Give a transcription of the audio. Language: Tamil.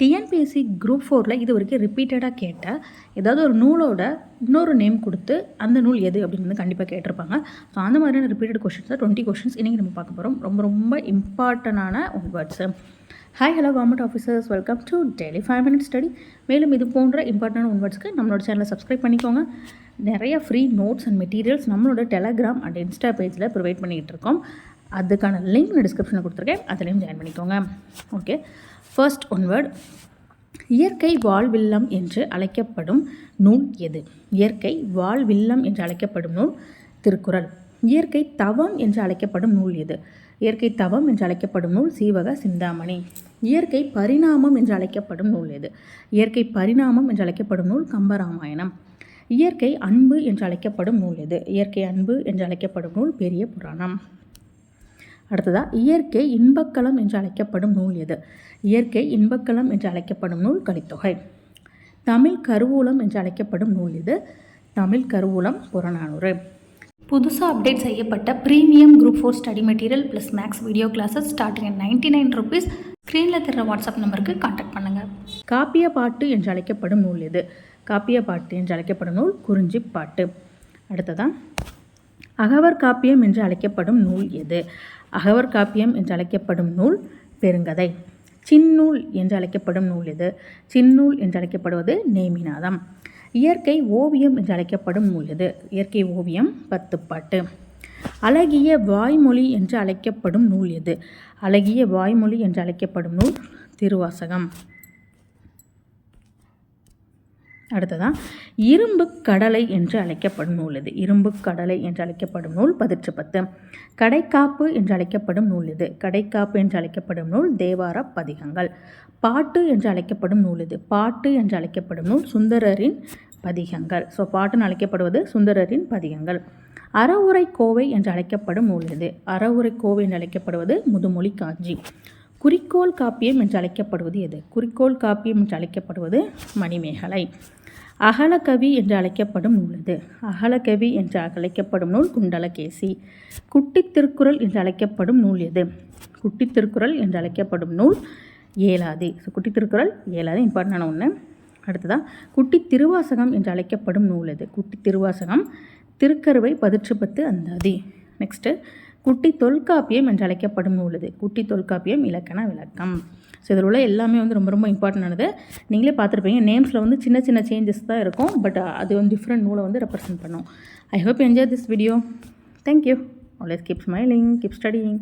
டிஎன்பிஎஸ்சி குரூப் ஃபோரில் இது வரைக்கும் ரிப்பீட்டடாக கேட்ட ஏதாவது ஒரு நூலோட இன்னொரு நேம் கொடுத்து அந்த நூல் எது அப்படின்னு கண்டிப்பாக கேட்டிருப்பாங்க. ஸோ அந்த மாதிரியான ரிப்பீட்டட் கொஷின்ஸ் டுவெண்ட்டி கொஷின்ஸ் இன்றைக்கி நம்ம பார்க்க போகிறோம் ரொம்ப ரொம்ப இம்பார்ட்டண்டான one words hi hello government officers welcome to daily five minute study மேலும் இது போன்ற இம்பார்ட்டன்ட் ஒன் வேர்ட்ஸ்க்கு நம்மளோட சேனலை சப்ஸ்கிரைப் பண்ணிக்கோங்க. நிறைய ஃப்ரீ நோட்ஸ் அண்ட் மெட்டீரியல்ஸ் நம்மளோட டெலகிராம் அண்ட் இன்ஸ்டா பேஜில் ப்ரொவைட் பண்ணிகிட்டு இருக்கோம். அதுக்கான லிங்க் நான் டிஸ்கிரிப்ஷனில் கொடுத்துருக்கேன். அதுலேயும் ஜாயின் பண்ணிக்கோங்க. ஓகே ஃபர்ஸ்ட் ஒன் வேர்ட் இயற்கை வாழ்வில்லம் என்று அழைக்கப்படும் நூல் எது? இயற்கை வாழ்வில்லம் என்று அழைக்கப்படும் நூல் திருக்குறள். இயற்கை தவம் என்று அழைக்கப்படும் நூல் எது? இயற்கை தவம் என்று அழைக்கப்படும் நூல் சீவக சிந்தாமணி. இயற்கை பரிணாமம் என்று அழைக்கப்படும் நூல் எது? இயற்கை பரிணாமம் என்று அழைக்கப்படும் நூல் கம்பராமாயணம். இயற்கை அன்பு என்று அழைக்கப்படும் நூல் எது? இயற்கை அன்பு என்று அழைக்கப்படும் நூல் பெரிய புராணம். அடுத்ததாக இயற்கை இன்பக்களம் என்று அழைக்கப்படும் நூல் எது? இயற்கை இன்பக்களம் என்று அழைக்கப்படும் நூல் கலித்தொகை. தமிழ் கருவூலம் என்று அழைக்கப்படும் நூல் இது தமிழ் கருவூலம் புறநானூறு. புதுசாக அப்டேட் செய்யப்பட்ட premium group four study material plus max video classes starting at ninety nine rupees ஸ்க்ரீனில் தர வாட்ஸ்அப் நம்பருக்கு காண்டாக்ட் பண்ணுங்கள் காப்பிய பாட்டு என்று அழைக்கப்படும் நூல் எது? காப்பிய பாட்டு என்று அழைக்கப்படும் நூல் குறிஞ்சி பாட்டு. அடுத்ததான் அகவர் காப்பியம் என்று அழைக்கப்படும் நூல் எது? அகவர் காப்பியம் என்று அழைக்கப்படும் நூல் பெருங்கதை. சின்னூல் என்று அழைக்கப்படும் நூல் எது? சின்னூல் என்று அழைக்கப்படுவது நேமிநாதம். இயற்கை ஓவியம் என்று அழைக்கப்படும் நூல் எது? இயற்கை ஓவியம் பத்துப்பாட்டு. அழகிய வாய்மொழி என்று அழைக்கப்படும் நூல் எது? அழகிய வாய்மொழி என்று அழைக்கப்படும் நூல் திருவாசகம். அடுத்ததான் இரும்பு கடலை என்று அழைக்கப்படும் நூல் இது. இரும்பு கடலை என்று அழைக்கப்படும் நூல் பதிற்று பத்து. கடைக்காப்பு என்று அழைக்கப்படும் நூல் இது. கடைக்காப்பு என்று அழைக்கப்படும் நூல் தேவார பதிகங்கள். பாட்டு என்று அழைக்கப்படும் நூல் இது. பாட்டு என்று அழைக்கப்படும் நூல் சுந்தரரின் பதிகங்கள். ஸோ பாட்டுன்னு அழைக்கப்படுவது சுந்தரரின் பதிகங்கள். அறவுரை கோவை என்று அழைக்கப்படும் நூல் இது. அறவுரை கோவை என்று அழைக்கப்படுவது முதுமொழி காஞ்சி. குறிக்கோள் காப்பியம் என்று அழைக்கப்படுவது எது? குறிக்கோள் காப்பியம் என்று அழைக்கப்படுவது மணிமேகலை. அகலகவி என்று அழைக்கப்படும் நூல் இது அகலகவி என்று அழைக்கப்படும் நூல் குண்டலகேசி. குட்டி திருக்குறள் என்று அழைக்கப்படும் நூல் எது? குட்டி திருக்குறள் என்று அழைக்கப்படும் நூல் ஏலாதி. ஸோ குட்டி திருக்குறள் ஏலாதி இம்பார்ட்டண்டான ஒன்று அடுத்ததாக குட்டி திருவாசகம் என்று அழைக்கப்படும் நூல் எது? குட்டி திருவாசகம் திருக்கருவை பதிற்று பத்து அந்தாதி. நெக்ஸ்ட்டு குட்டி தொல்காப்பியம் என்று அழைக்கப்படும் உள்ளது. குட்டி தொல்காப்பியம் இலக்கண விளக்கம். ஸோ இதில் உள்ள எல்லாமே வந்து ரொம்ப ரொம்ப இம்பார்ட்டண்டானது நீங்களே பார்த்துருப்பீங்க நேம்ஸில் வந்து சின்ன சின்ன சேஞ்சஸ் தான் இருக்கும். பட் அது வந்து டிஃப்ரெண்ட் நூலை வந்து ரெப்ரசென்ட் பண்ணும். I hope enjoy this video thank you always keep smiling keep studying